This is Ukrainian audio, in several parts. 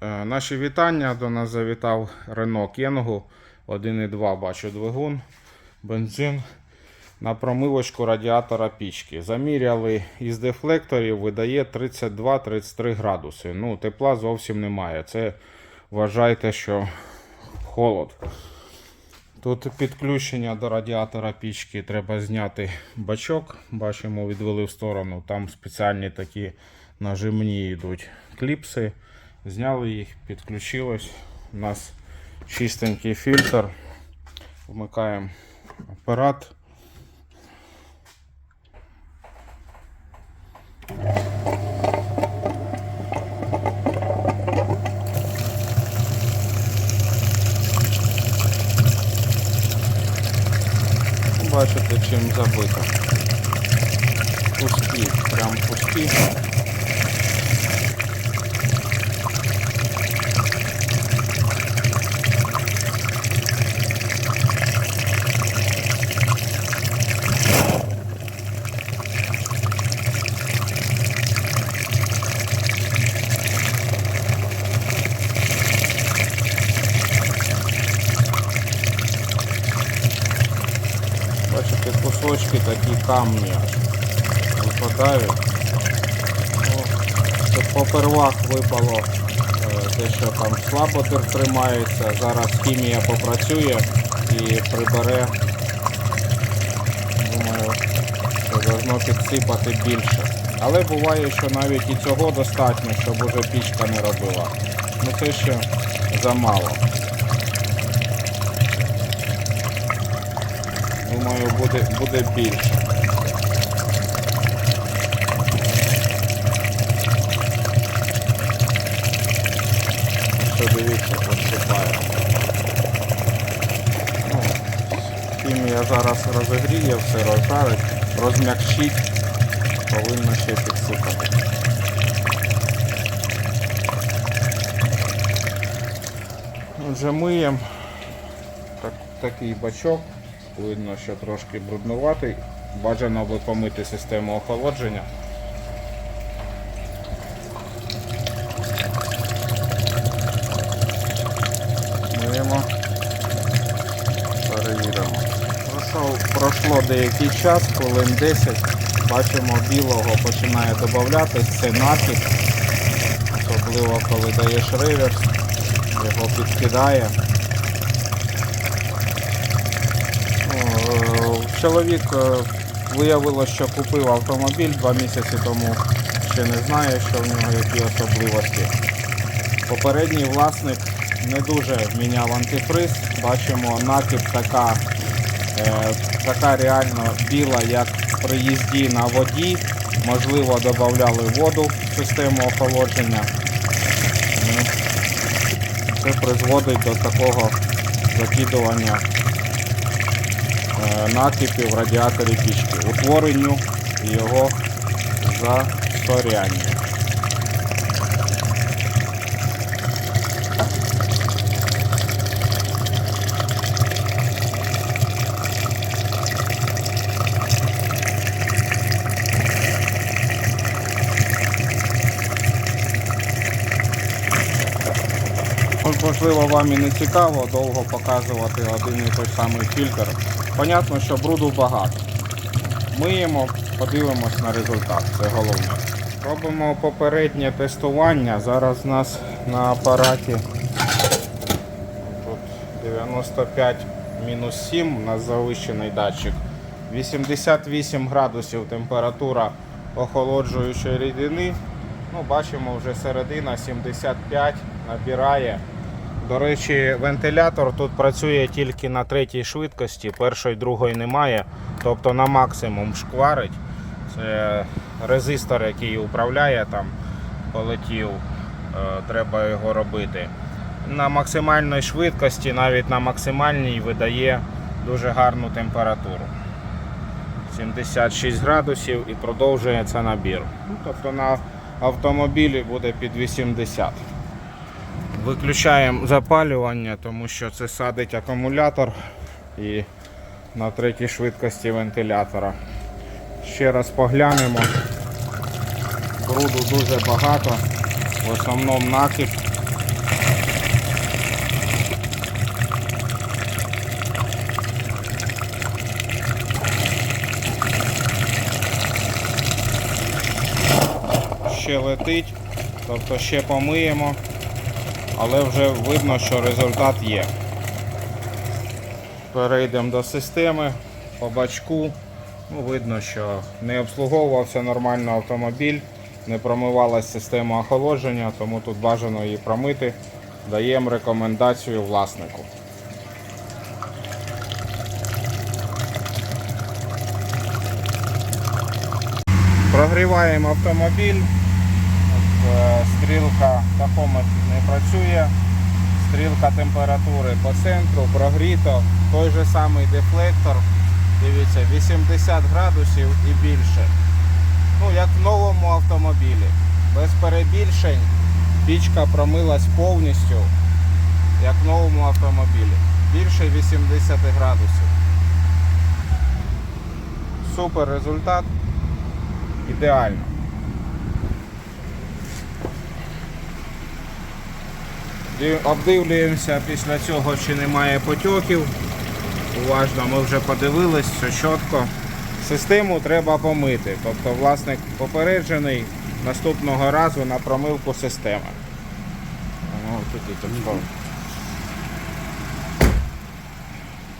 Е, Наші вітання. До нас завітав Renault Kangoo 1.2 бачу двигун, бензин на промивочку радіатора пічки. Заміряли із дефлекторів, видає 32-33 градуси. Ну, тепла зовсім немає. Це вважайте, що холод. Тут підключення до радіатора пічки треба зняти бачок. Бачимо, відвели в сторону. Там спеціальні такі нажимні йдуть кліпси. Зняли їх, підключилось. У нас чистенький фільтр. Вмикаємо апарат. Бачите, чим забито. Пусті, прям пусті. Бачите, кусочки такі камні аж випадають. Попервах випало е, те, що там слабо тр- тримається. Зараз хімія попрацює і прибере. Думаю, що должно підсипати більше. Але буває, що навіть і цього достатньо, щоб уже пічка не робила. Ну це ще замало. Думаю, буде, буде більше. Що дивіться, посипає. Ну, хімія зараз розігріє, все розжарить, розм'якшить, повинно ще підсипати. Отже, миємо так, такий бачок. Видно, що трошки бруднуватий. Бажано би помити систему охолодження. Миємо. Перевіримо. Пройшов, пройшло деякий час, хвилин 10. Бачимо, білого починає додатись. Це накид. Особливо коли даєш реверс, його підкидає. Е, Чоловік е, виявило, що купив автомобіль два місяці тому, ще не знає, що в нього які особливості. Попередній власник не дуже міняв антифриз. Бачимо, накид така, е, така реально біла, як при їзді на воді. Можливо, додавали воду в систему охолодження. Ну, Це призводить до такого закидування е, накипів в радіаторі пічки, утворенню його засорянню. Ось, Можливо, вам і не цікаво довго показувати один і той самий фільтр. Понятно, що бруду багато. Миємо, подивимось на результат, це головне. Робимо попереднє тестування. Зараз у нас на апараті тут 95 мінус 7, у нас завищений датчик. 88 градусів температура охолоджуючої рідини. Ну, бачимо, вже середина 75 набирає. До речі, вентилятор тут працює тільки на третій швидкості, першої, другої немає. Тобто на максимум шкварить. Це резистор, який управляє там, полетів, е, треба його робити. На максимальній швидкості, навіть на максимальній, видає дуже гарну температуру. 76 градусів і продовжується набір. Ну, тобто на автомобілі буде під 80. Виключаємо запалювання, тому що це садить акумулятор і на третій швидкості вентилятора. Ще раз поглянемо. Бруду дуже багато, в основному накіп. Ще летить, тобто ще помиємо але вже видно, що результат є. Перейдемо до системи по бачку. Ну, видно, що не обслуговувався нормально автомобіль, не промивалася система охолодження, тому тут бажано її промити. Даємо рекомендацію власнику. Прогріваємо автомобіль. Е, Стрілка тахометр не працює. Стрілка температури по центру прогріто. Той же самий дефлектор. Дивіться, 80 градусів і більше. Ну, як в новому автомобілі. Без перебільшень. Пічка промилась повністю, як в новому автомобілі. Більше 80 градусів. Супер результат. Ідеально. Обдивлюємося після цього, чи немає потьоків. Уважно ми вже подивились, все чітко. Систему треба помити. Тобто власник попереджений наступного разу на промивку системи. Ну, тут і тут скоро.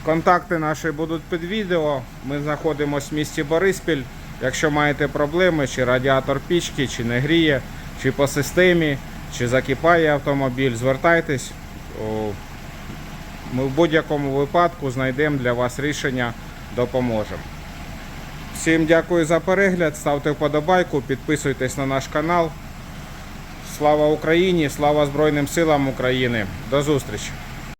Контакти наші будуть під відео. Ми знаходимося в місті Бориспіль. Якщо маєте проблеми, чи радіатор пічки, чи не гріє, чи по системі, чи закипає автомобіль, звертайтесь. Ми в будь-якому випадку знайдемо для вас рішення, допоможемо. Всім дякую за перегляд, ставте вподобайку, підписуйтесь на наш канал. Слава Україні! Слава Збройним силам України! До зустрічі!